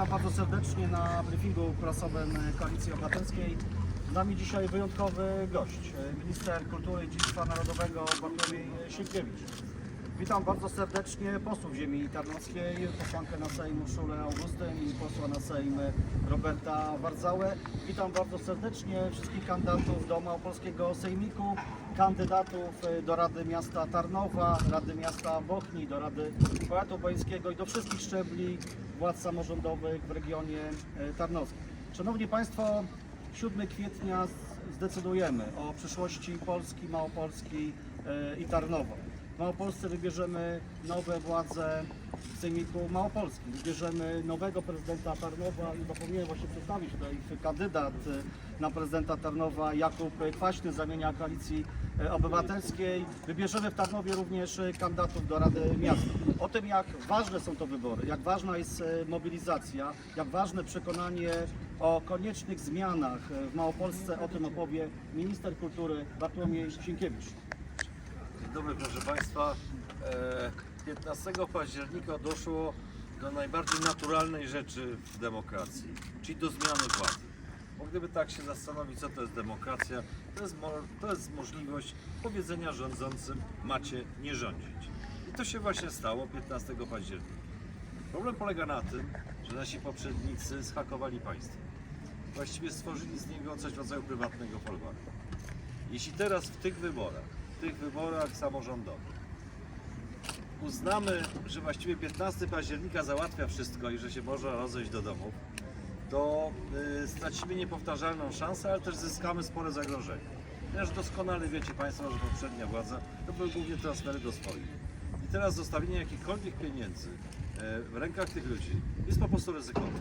Witam bardzo serdecznie na briefingu prasowym Koalicji Obywatelskiej. Z nami dzisiaj wyjątkowy gość, minister kultury i dziedzictwa narodowego Bartłomiej Sienkiewicz. Witam bardzo serdecznie posłów ziemi tarnowskiej, posłankę na Sejm Urszulę Augustyn i posła na Sejm Roberta Wardzałę. Witam bardzo serdecznie wszystkich kandydatów do Małopolskiego Sejmiku, kandydatów do Rady Miasta Tarnowa, Rady Miasta Bochni, do Rady Powiatu Bońskiego i do wszystkich szczebli władz samorządowych w regionie e, tarnowskim. Szanowni Państwo, 7 kwietnia zdecydujemy o przyszłości Polski, Małopolski e, i Tarnowa. Małopolsce wybierzemy nowe władze w Sejmiku Małopolskim. Wybierzemy nowego prezydenta Tarnowa i zapomniałem właśnie przedstawić tutaj kandydat e, na prezydenta Tarnowa Jakub Kwaśny z ramienia Koalicji e, Obywatelskiej. Wybierzemy w Tarnowie również kandydatów do Rady Miasta. O tym jak ważne są to wybory, jak ważna jest e, mobilizacja, jak ważne przekonanie o koniecznych zmianach w Małopolsce, o tym opowie minister kultury Bartłomiej Sienkiewicz. Dzień dobry proszę Państwa. E, 15 października doszło do najbardziej naturalnej rzeczy w demokracji, czyli do zmiany władzy. Bo gdyby tak się zastanowić, co to jest demokracja, to jest, to jest możliwość powiedzenia rządzącym, macie nie rządzić. I to się właśnie stało 15 października. Problem polega na tym, że nasi poprzednicy zhakowali państwo. Właściwie stworzyli z niego coś w rodzaju prywatnego folwarku. Jeśli teraz w tych wyborach, tych wyborach samorządowych uznamy, że właściwie 15 października załatwia wszystko i że się można rozejść do domów, to y, stracimy niepowtarzalną szansę, ale też zyskamy spore zagrożenie. Ponieważ doskonale wiecie Państwo, że poprzednia władza to były głównie transfery do swoich. I teraz zostawienie jakichkolwiek pieniędzy e, w rękach tych ludzi jest po prostu ryzykowne.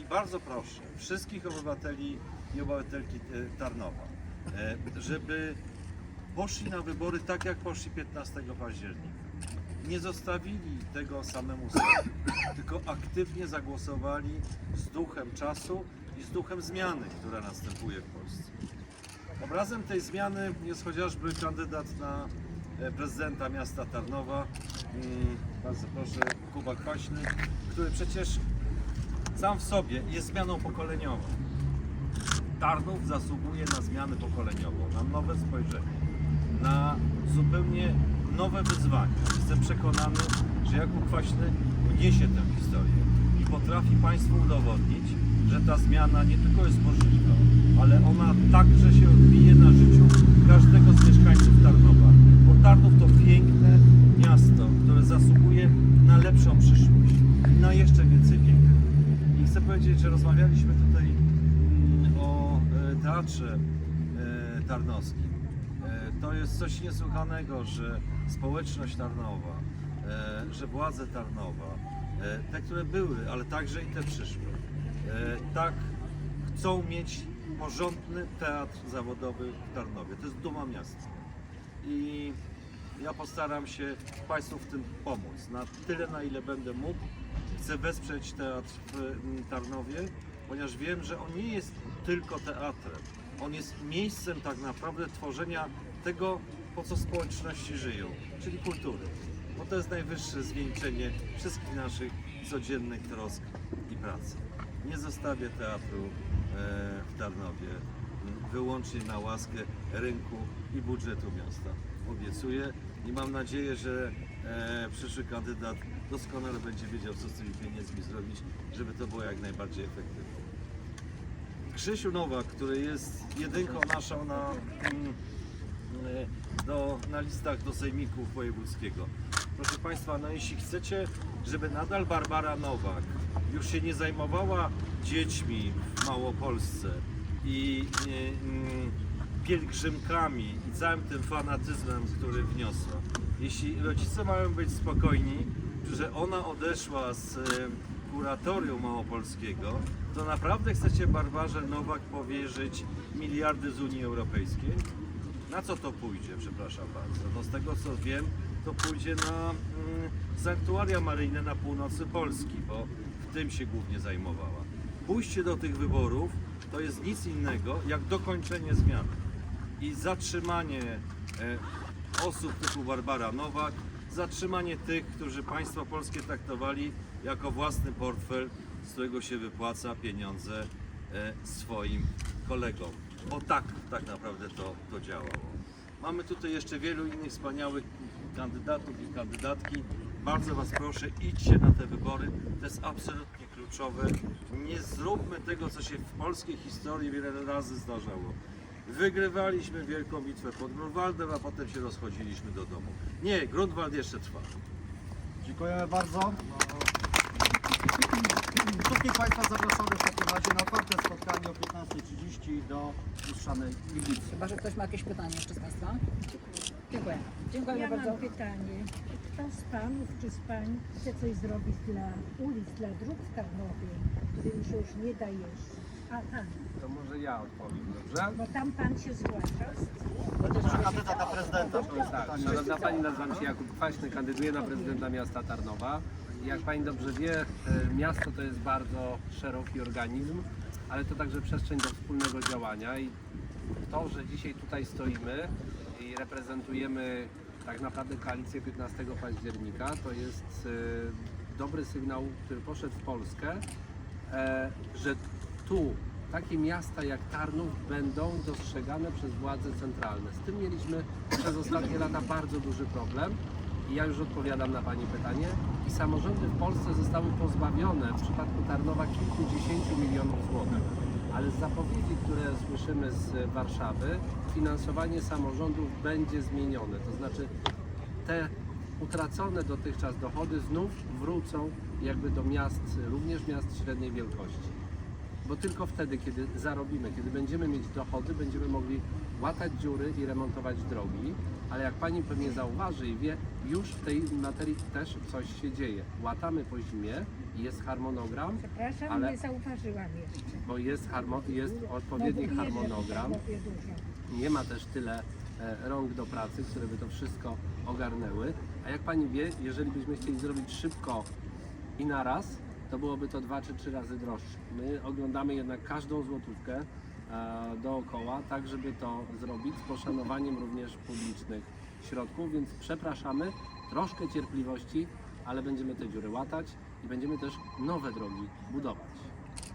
I bardzo proszę wszystkich obywateli i obywatelki e, Tarnowa, e, żeby poszli na wybory tak, jak poszli 15 października. Nie zostawili tego samemu sobie, tylko aktywnie zagłosowali z duchem czasu i z duchem zmiany, która następuje w Polsce. Obrazem tej zmiany jest chociażby kandydat na e, prezydenta miasta Tarnowa, mm, bardzo proszę, Kuba Kwaśny, który przecież sam w sobie jest zmianą pokoleniową. Tarnów zasługuje na zmianę pokoleniową, na nowe spojrzenie, na zupełnie nowe wyzwania. Jestem przekonany, że Jakub Kwaśny wniesie tę historię i potrafi Państwu udowodnić, że ta zmiana nie tylko jest możliwa, ale ona także się odbije na życiu każdego z mieszkańców Tarnowa. Bo Tarnów to piękne miasto, które zasługuje na lepszą przyszłość, na jeszcze więcej piękna. I chcę powiedzieć, że rozmawialiśmy tutaj mm, o e, teatrze e, tarnowskim. E, To jest coś niesłychanego, że społeczność Tarnowa, e, że władze Tarnowa, e, te, które były, ale także i te przyszłe, tak chcą mieć porządny teatr zawodowy w Tarnowie. To jest duma miasta. I ja postaram się Państwu w tym pomóc. Na tyle, na ile będę mógł. Chcę wesprzeć teatr w Tarnowie, ponieważ wiem, że on nie jest tylko teatrem. On jest miejscem tak naprawdę tworzenia tego, po co społeczności żyją, czyli kultury. Bo to jest najwyższe zwieńczenie wszystkich naszych codziennych trosk i pracy. Nie zostawię teatru e, w Tarnowie wyłącznie na łaskę rynku i budżetu miasta. Obiecuję i mam nadzieję, że e, przyszły kandydat doskonale będzie wiedział, co z tymi pieniędzmi zrobić, żeby to było jak najbardziej efektywne. Krzysiu Nowak, który jest jedynką naszą na, mm, e, do, na listach do Sejmiku Wojewódzkiego. Proszę Państwa, no jeśli chcecie, żeby nadal Barbara Nowak już się nie zajmowała dziećmi w Małopolsce i e, mm, pielgrzymkami i całym tym fanatyzmem, który wniosła. Jeśli rodzice mają być spokojni, że ona odeszła z e, kuratorium małopolskiego, to naprawdę chcecie Barbarze Nowak powierzyć miliardy z Unii Europejskiej? Na co to pójdzie, przepraszam bardzo? No z tego co wiem, to pójdzie na mm, sanktuaria maryjne na północy Polski, bo w tym się głównie zajmowała. Pójście do tych wyborów to jest nic innego jak dokończenie zmiany i zatrzymanie e, osób typu Barbara Nowak, zatrzymanie tych, którzy państwo polskie traktowali jako własny portfel z którego się wypłaca pieniądze e, swoim kolegom. Bo tak, tak naprawdę to, to działało. Mamy tutaj jeszcze wielu innych wspaniałych kandydatów i kandydatki. Bardzo Was proszę, idźcie na te wybory. To jest absolutnie kluczowe. Nie zróbmy tego, co się w polskiej historii wiele razy zdarzało. Wygrywaliśmy wielką bitwę pod Grunwaldem, a potem się rozchodziliśmy do domu. Nie, Grunwald jeszcze trwa. Dziękujemy bardzo. Wszystkich Państwa zapraszamy w takim razie na otwarte spotkanie o 15.30 do Lustrzanej Iglicy. Chyba, że ktoś ma jakieś pytanie jeszcze z Państwa? Dziękuję. Dziękuję Ja bardzo. mam pytanie. Czy kto z panów czy z pań chce coś zrobić dla ulic, dla dróg w Tarnowie, którym się już nie da jeździć? A pan, To może ja odpowiem, dobrze? bo tam pan się zgłaszał. Kandydat na prezydenta. To jest Tak, szanowna Pani, nazywam się Jakub Kwaśny, kandyduję na prezydenta miasta Tarnowa. Jak Pani dobrze wie, e, miasto to jest bardzo szeroki organizm, ale to także przestrzeń do wspólnego działania i to, że dzisiaj tutaj stoimy i reprezentujemy tak naprawdę koalicję 15 października, to jest e, dobry sygnał, który poszedł w Polskę, e, że tu takie miasta jak Tarnów będą dostrzegane przez władze centralne. Z tym mieliśmy przez ostatnie lata bardzo duży problem i ja już odpowiadam na Pani pytanie. I samorządy w Polsce zostały pozbawione w przypadku Tarnowa kilkudziesięciu milionów złotych. Ale z zapowiedzi, które słyszymy z Warszawy, finansowanie samorządów będzie zmienione. To znaczy te utracone dotychczas dochody znów wrócą jakby do miast, również miast średniej wielkości. Bo tylko wtedy, kiedy zarobimy, kiedy będziemy mieć dochody, będziemy mogli łatać dziury i remontować drogi. Ale jak Pani pewnie zauważy i wie, już w tej materii też coś się dzieje. Łatamy po zimie, jest harmonogram, Przepraszam, Ale- nie zauważyłam jeszcze. bo jest, harmo, jest odpowiedni No, harmonogram. Nie ma też tyle e, rąk do pracy, które by to wszystko ogarnęły. A jak Pani wie, jeżeli byśmy chcieli zrobić szybko i naraz, to byłoby to dwa czy trzy razy droższe. My oglądamy jednak każdą złotówkę e, dookoła, tak żeby to zrobić z poszanowaniem również publicznych środków, więc przepraszamy, troszkę cierpliwości, ale będziemy te dziury łatać i będziemy też nowe drogi budować.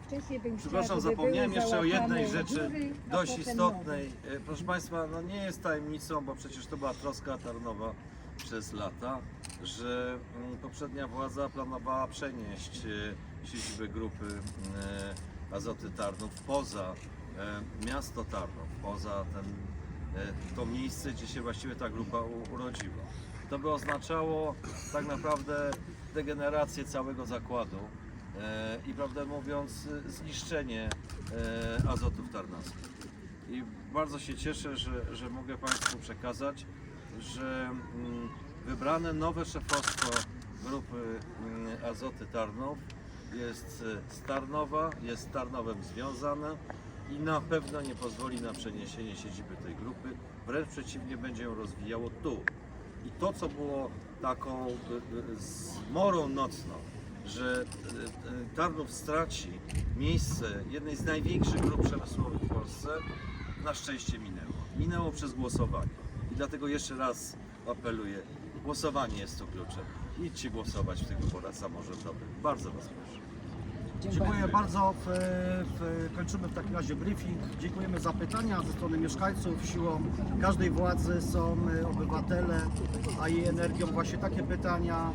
Wcześniej bym chciała, Przepraszam, żeby zapomniałem jeszcze o jednej rzeczy dość istotnej. E, Proszę Państwa, no nie jest tajemnicą, bo przecież to była troska Tarnowa przez lata, że mm, poprzednia władza planowała przenieść e, siedzibę grupy e, Azoty Tarnów poza e, miasto Tarnów, poza ten, to miejsce, gdzie się właściwie ta grupa urodziła. To by oznaczało tak naprawdę degenerację całego zakładu i prawdę mówiąc zniszczenie azotów tarnowskich. I bardzo się cieszę, że, że mogę Państwu przekazać, że mm, wybrane nowe szefostwo grupy mm, Azoty Tarnów jest z Tarnowa, jest z Tarnowem związane i na pewno nie pozwoli na przeniesienie siedziby tej grupy, wręcz przeciwnie będzie ją rozwijało tu. I to, co było taką e, e, zmorą nocną, że Tarnów straci miejsce jednej z największych grup przemysłowych w Polsce, na szczęście minęło. Minęło przez głosowanie. I dlatego jeszcze raz apeluję, głosowanie jest tu kluczem. Idźcie głosować w tych wyborach samorządowych. Bardzo Was proszę. Dziękuję bardzo. W, w, kończymy w takim razie briefing. Dziękujemy za pytania ze strony mieszkańców. Siłą każdej władzy są e, obywatele, a jej energią właśnie takie pytania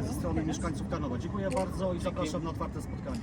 e, ze strony mieszkańców Tarnowa. Dziękuję bardzo i zapraszam na otwarte spotkanie.